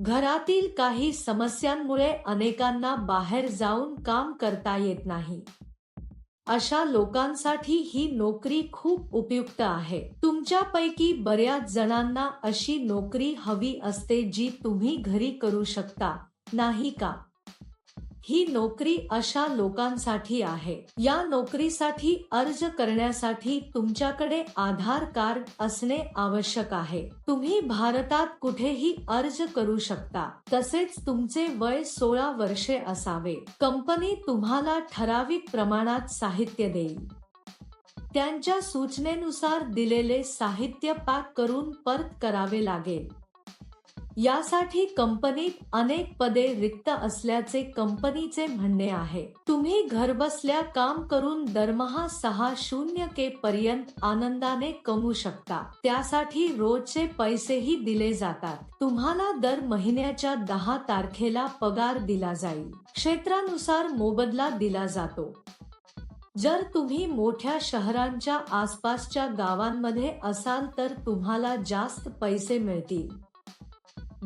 घरातील काही समस्यांमुळे अनेकांना बाहेर जाऊन काम करता येत नाही. अशा लोकांसाठी ही नोकरी खूप उपयुक्त आहे. तुमच्यापैकी बऱ्याच जणांना अशी नोकरी हवी असते जी तुम्ही घरी करू शकता नाही का? ही नोकरी अशा लोकांसाठी आहे. या नोकरीसाठी अर्ज करण्यासाठी तुमच्याकडे आधार कार्ड असणे आवश्यक आहे. तुम्ही भारतात कुठेही अर्ज करू शकता. तसेच तुमचे वय सोळा वर्षे असावे. कंपनी तुम्हाला ठराविक प्रमाणात साहित्य देईल. त्यांच्या सूचनेनुसार दिलेले साहित्य पॅक करून परत करावे लागेल. यासाठी कंपनीत अनेक पदे रिक्त असल्याचे कंपनीचे म्हणणे आहे. तुम्ही घरबसल्या काम करून दरमहा सहा शून्य के पर्यंत आनंदाने कमवू शकता. त्यासाठी रोजचे पैसेही दिले जातात. तुम्हाला दर महिन्याच्या दहा तारखेला पगार दिला जाईल. क्षेत्रानुसार मोबदला दिला जातो. जर तुम्ही मोठ्या शहरांच्या आसपासच्या गावांमध्ये असाल तर तुम्हाला जास्त पैसे मिळतील.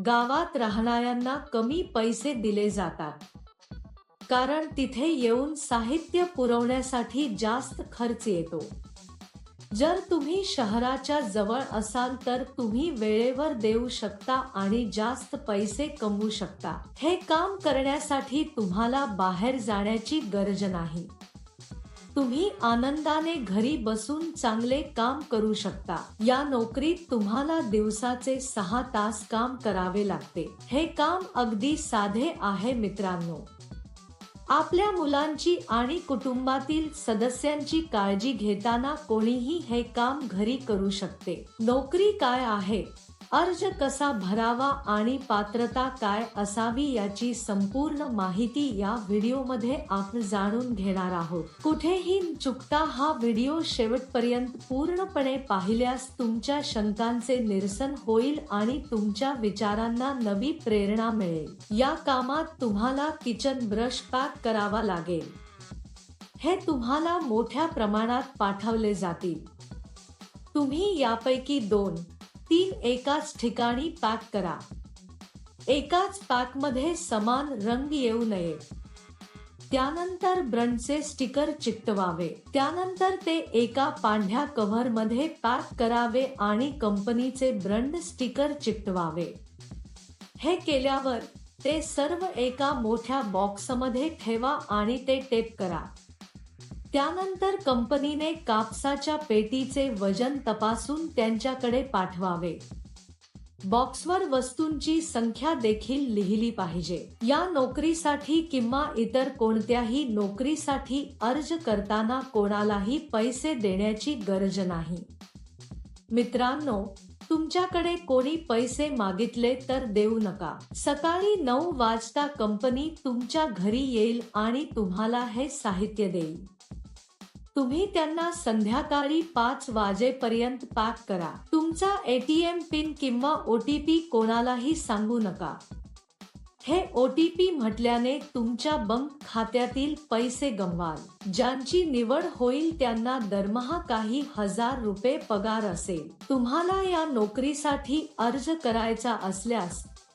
गावात राहणाऱ्यांना कमी पैसे दिले जातात. कारण तिथे येऊन साहित्य पुरवण्यासाठी जास्त खर्च येतो. जर तुम्ही शहराच्या जवळ असाल तर तुम्ही वेळेवर देऊ शकता आणि जास्त पैसे कमवू शकता. हे काम करण्यासाठी तुम्हाला बाहेर जाण्याची गरज नाही. तुम्ही आनंदाने घरी बसून चांगले काम करू शकता. या नोकरीत तुम्हाला दिवसाचे सहा तास काम करावे लागते. हे काम अगदी साधे आहे मित्रांनो. आपल्या मुलांची आणि कुटुंबातील सदस्यांची काळजी घेताना कोणीही हे काम घरी करू शकते. नोकरी काय आहे? अर्ज कसा भरावा आणि पात्रता काय असावी याची संपूर्ण माहिती या व्हिडिओमध्ये आपण जाणून घेणार आहोत. कुठेही चुकता हा व्हिडिओ शेवटपर्यंत पूर्णपणे पाहिल्यास तुमच्या शंकांचे निरसन होईल आणि तुमच्या विचारांना नवी प्रेरणा मिळेल. या कामात तुम्हाला किचन ब्रश पॅक करावा लागेल. हे तुम्हाला मोठ्या प्रमाणात पाठवले जातील. तुम्ही यापैकी दोन तीन एकाच ठिकाणी पॅक करा. एकाच पॅकमध्ये समान रंग येऊ नये. त्यानंतर ब्रंडचे स्टिकर चिकटवावे. त्यानंतर ते एका पांढऱ्या कव्हरमध्ये पॅक करावे आणि कंपनीचे ब्रंड स्टिकर चिकटवावे. हे केल्यावर ते सर्व एका मोठ्या बॉक्समध्ये ठेवा आणि ते टेप करा. त्यानंतर कंपनीने कापसाच्या पेटीचे वजन तपासून त्यांच्याकडे पाठवावे. बॉक्सवर वस्तूंची संख्या देखील लिहिली पाहिजे. या नोकरीसाठी किंवा इतर कोणत्याही नोकरीसाठी अर्ज करताना कोणालाही पैसे देण्याची गरज नाही. मित्रांनो तुमच्याकडे कोणी पैसे मागितले तर देऊ नका. सकाळी नऊ वाजता कंपनी तुमच्या घरी येईल आणि तुम्हाला हे साहित्य देईल. तुम्ही त्यांना संध्याकाळी पाच वाजेपर्यंत पॅक करा. तुमचा एटीएम पिन किंवा ओटीपी कोणालाही सांगू नका. हे ओ टी पी म्हटल्याने तुमच्या बँक खात्यातील पैसे गमवाल. ज्यांची निवड होईल त्यांना दरमहा काही हजार रुपये पगार असेल. तुम्हाला या नोकरीसाठी अर्ज करायचा असल्यास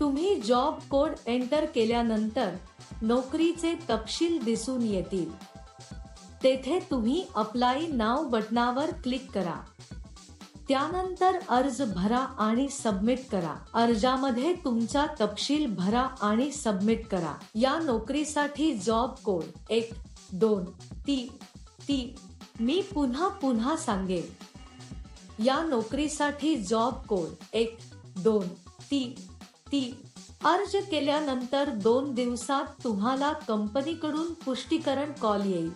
तुम्ही जॉब कोड एंटर केल्यानंतर नोकरीचे तपशील दिसून येतील. तेथे तुम्ही अप्लाय नाव बटनावर क्लिक करा. त्यानंतर अर्ज भरा आणि सबमिट करा. अर्जामध्ये तुमचा तपशील भरा आणि सबमिट करा. या नोकरीसाठी जॉब कोड एक दोन तीन तीन. मी पुन्हा पुन्हा सांगेन. या नोकरीसाठी जॉब कोड एक दोन तीन. ती अर्ज केल्यानंतर दोन दिवसात तुम्हाला कंपनीकडून पुष्टीकरण कॉल येईल.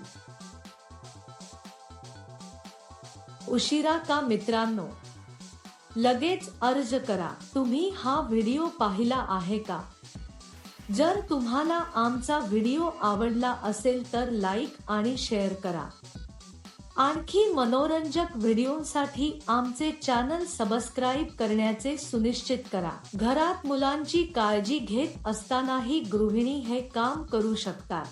उशिरा का मित्रांनो? लगेच अर्ज करा. तुम्ही हा व्हिडिओ पाहिला आहे का? जर तुम्हाला आमचा व्हिडिओ आवडला असेल तर लाईक आणि शेअर करा. आणखी मनोरंजक व्हिडिओसाठी आमचे चॅनल सबस्क्राईब करण्याचे सुनिश्चित करा. घरात मुलांची काळजी घेत असतानाही गृहिणी हे काम करू शकतात.